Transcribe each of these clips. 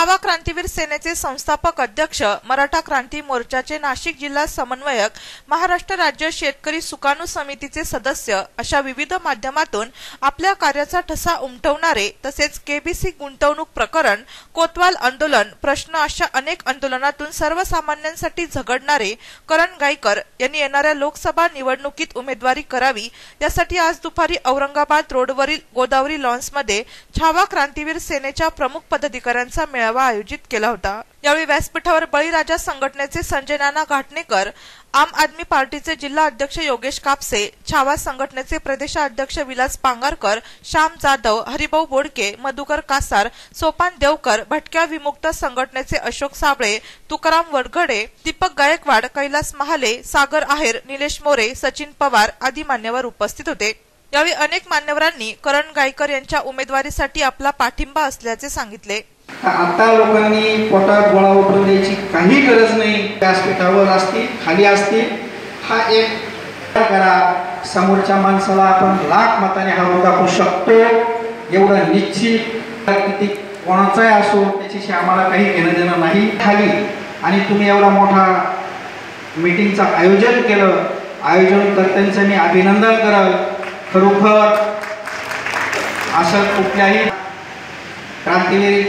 छावा क्रांतीवीर सेनेचे संस्थापक अध्यक्ष मराठा क्रांती मोर्चाचे नाशिक जिल्हा समन्वयक महाराष्ट्र राज्य शेतकरी सुकाणू समितीचे सदस्य अशा विविध माध्यमातून आपल्या कार्याचा ठसा उमटवणारे तसेच केबीसी गुंतवणूक प्रकरण कोतवाल आंदोलन प्रश्न अशा अनेक आंदोलनातून सर्वसामान्यांसाठी झगडणारे करण गायकर यांनी येणाऱ्या लोकसभा निवडणुकीत उमेदवारी करावी यासाठी आज दुपारी औरंगाबाद रोडवरील गोदावरी लॉन्समध्ये छावा क्रांतीवीर सेनेच्या प्रमुख पदाधिकाऱ्यांचा मेळावा आयोजित केला होता. यावेळी व्यासपीठावर बळीराजा संघटनेचे संजय नाना घाटणेकर आम आदमी पार्टीचे जिल्हा अध्यक्ष योगेश कापसे छावा संघटनेचे प्रदेशाध्यक्ष विलास पांगारकर श्याम जाधव हरिभाऊ बोडके मधुकर कासार सोपान देवकर भटक्या विमुक्त संघटनेचे अशोक साबळे तुकाराम वडघडे दीपक गायकवाड कैलास महाले सागर आहेर निलेश मोरे सचिन पवार आदी मान्यवर उपस्थित होते. यावेळी अनेक मान्यवरांनी करण गायकर यांच्या उमेदवारीसाठी आपला पाठिंबा असल्याचे सांगितले. आता लोकांनी पोटात गोळा उठून द्यायची काही गरज नाही. व्यासपीठावर असतील खाली असतील हा एक करा. समोरच्या माणसाला आपण लाख मताने हरवून दाखवू शकतो. एवढं निश्चित किती कोणाचाही असो त्याच्याशी आम्हाला काही घेणं देणं नाही. खाली. आणि तुम्ही एवढा मोठा मीटिंगचं आयोजन केलं. आयोजनकर्त्यांचं मी अभिनंदन करल. खरोखर असं कुठल्याही क्रांतीवीर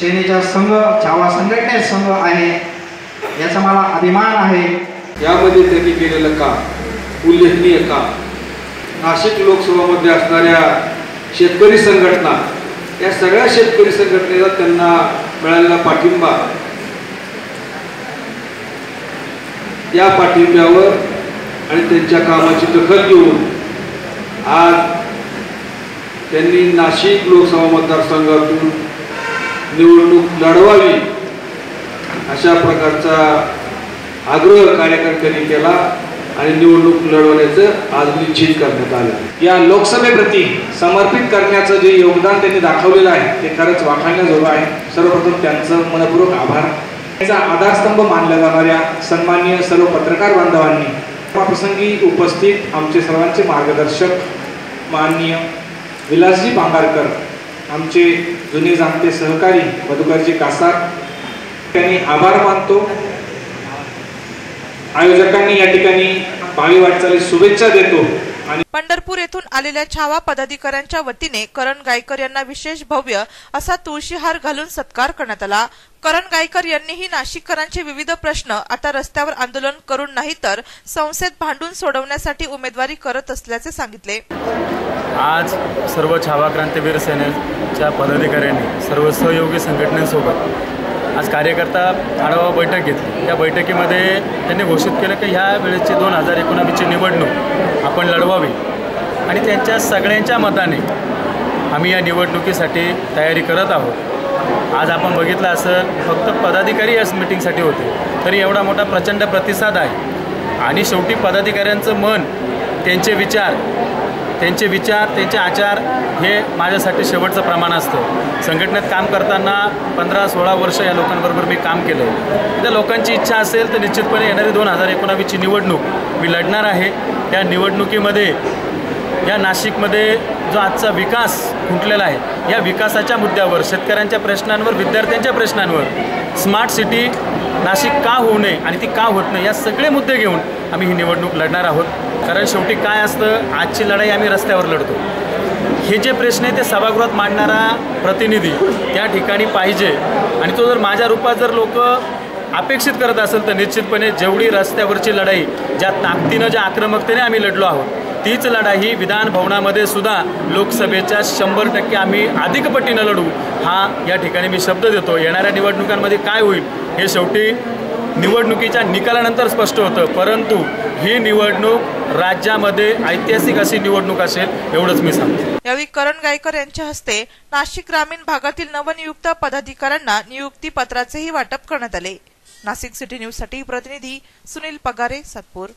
सेनेचा संघ छावा संघटनेचा संघ आहे. याचा मला अभिमान आहे. यामध्ये त्यांनी केलेलं काम उल्लेखनीय काम. नाशिक लोकसभामध्ये असणाऱ्या शेतकरी संघटना या सगळ्या शेतकरी संघटनेचा त्यांना मिळालेला पाठिंबा. या पाठिंब्यावर आणि त्यांच्या कामाची दखल घेऊन आज त्यांनी नाशिक लोकसभा मतदारसंघातून निवडणूक लढवावी अशा प्रकारचा आग्रह कार्यकर्त्यांनी केला आणि निवडणूक लढवण्याचं आज निश्चित करण्यात आलं. या लोकसभेप्रती समर्पित करण्याचं जे योगदान त्यांनी दाखवलेलं आहे ते खरंच वाखाण्याजोगं आहे. सर्वप्रथम त्यांचं मनपूर्वक आभार. त्याचा आधारस्तंभ मानल्या जाणाऱ्या सन्माननीय सर्व पत्रकार बांधवांनी प्रसंगी उपस्थित आमचे सर्वांचे मार्गदर्शक माननीय विलासजी पांगारकर आमचे जुने जाणते सहकारी मधुकरजी कासार त्यांनी आभार मानतो. आयोजकांनी या ठिकाणी भावी वाटचाली शुभेच्छा देतो. पंढरपूर येथून आलेल्या छावा पदाधिकाऱ्यांच्या वतीने करण गायकर यांना विशेष भव्य असा तुळशीहार घालून सत्कार करण्यात आला. करण गायकर यांनीही नाशिककरांचे विविध प्रश्न आता रस्त्यावर आंदोलन करून नाही तर संसदेत भांडून सोडवण्यासाठी उमेदवारी करत असल्याचे सांगितले. आज सर्व छावा क्रांतीवीर सेनेच्या पदाधिकाऱ्यांनी सर्व सहयोगी संघटनेसोबत आज कार्यकर्ता आढावा बैठक घेतली. या बैठकीमध्ये त्यांनी घोषित केलं की ह्या वेळेची दोन हजार एकोणावीसची निवडणूक आपण लढवावी आणि त्यांच्या सगळ्यांच्या मताने आम्ही या निवडणुकीसाठी तयारी करत आहोत. आज आपण बघितलं असेल फक्त पदाधिकारी याच मिटिंगसाठी होते तरी एवढा मोठा प्रचंड प्रतिसाद आहे. आणि शेवटी पदाधिकाऱ्यांचं मन त्यांचे विचार त्यांचे विचार त्यांचे आचार हे माझ्यासाठी शेवटचं प्रमाण असतं. संघटनेत काम करताना पंधरा सोळा वर्ष या लोकांबरोबर मी काम केलं. आहे त्या लोकांची इच्छा असेल तर निश्चितपणे येणारी दोन हजार एकोणावीसची निवडणूक मी लढणार आहे. त्या निवडणुकीमध्ये या नाशिकमध्ये जो आजचा विकास खुंटलेला आहे या विकासाच्या मुद्द्यावर शेतकऱ्यांच्या प्रश्नांवर विद्यार्थ्यांच्या प्रश्नांवर स्मार्ट सिटी नाशिक का होऊ नये आणि ती का होत नाही या सगळे मुद्दे घेऊन आम्ही ही निवडणूक लढणार आहोत. कारण शेवटी काय असतं आजची लढाई आम्ही रस्त्यावर लढतो. हे जे प्रश्न आहे ते सभागृहात मांडणारा प्रतिनिधी त्या ठिकाणी पाहिजे. आणि तो जर माझ्या रूपात जर लोक अपेक्षित करत असेल तर निश्चितपणे जेवढी रस्त्यावरची लढाई ज्या ताकदीनं ज्या आक्रमकतेने आम्ही लढलो आहोत तीच लढाई विधान भवनामध्ये सुद्धा लोकसभेच्या शंभर टक्के आम्ही अधिक पटीनं लढू हा या ठिकाणी मी शब्द देतो. येणाऱ्या निवडणुकांमध्ये काय होईल हे शेवटी निवडणुकीच्या निकालानंतर स्पष्ट होतं परंतु ही निवडणूक राज्यामध्ये ऐतिहासिक अशी निवडणूक असेल एवढंच मी सांगतो. यावेळी करण गायकर यांच्या हस्ते नाशिक ग्रामीण भागातील नवनियुक्त पदाधिकाऱ्यांना नियुक्ती पत्राचेही वाटप करण्यात आले. नाशिक सिटी न्यूजसाठी प्रतिनिधी सुनील पगारे सातपूर.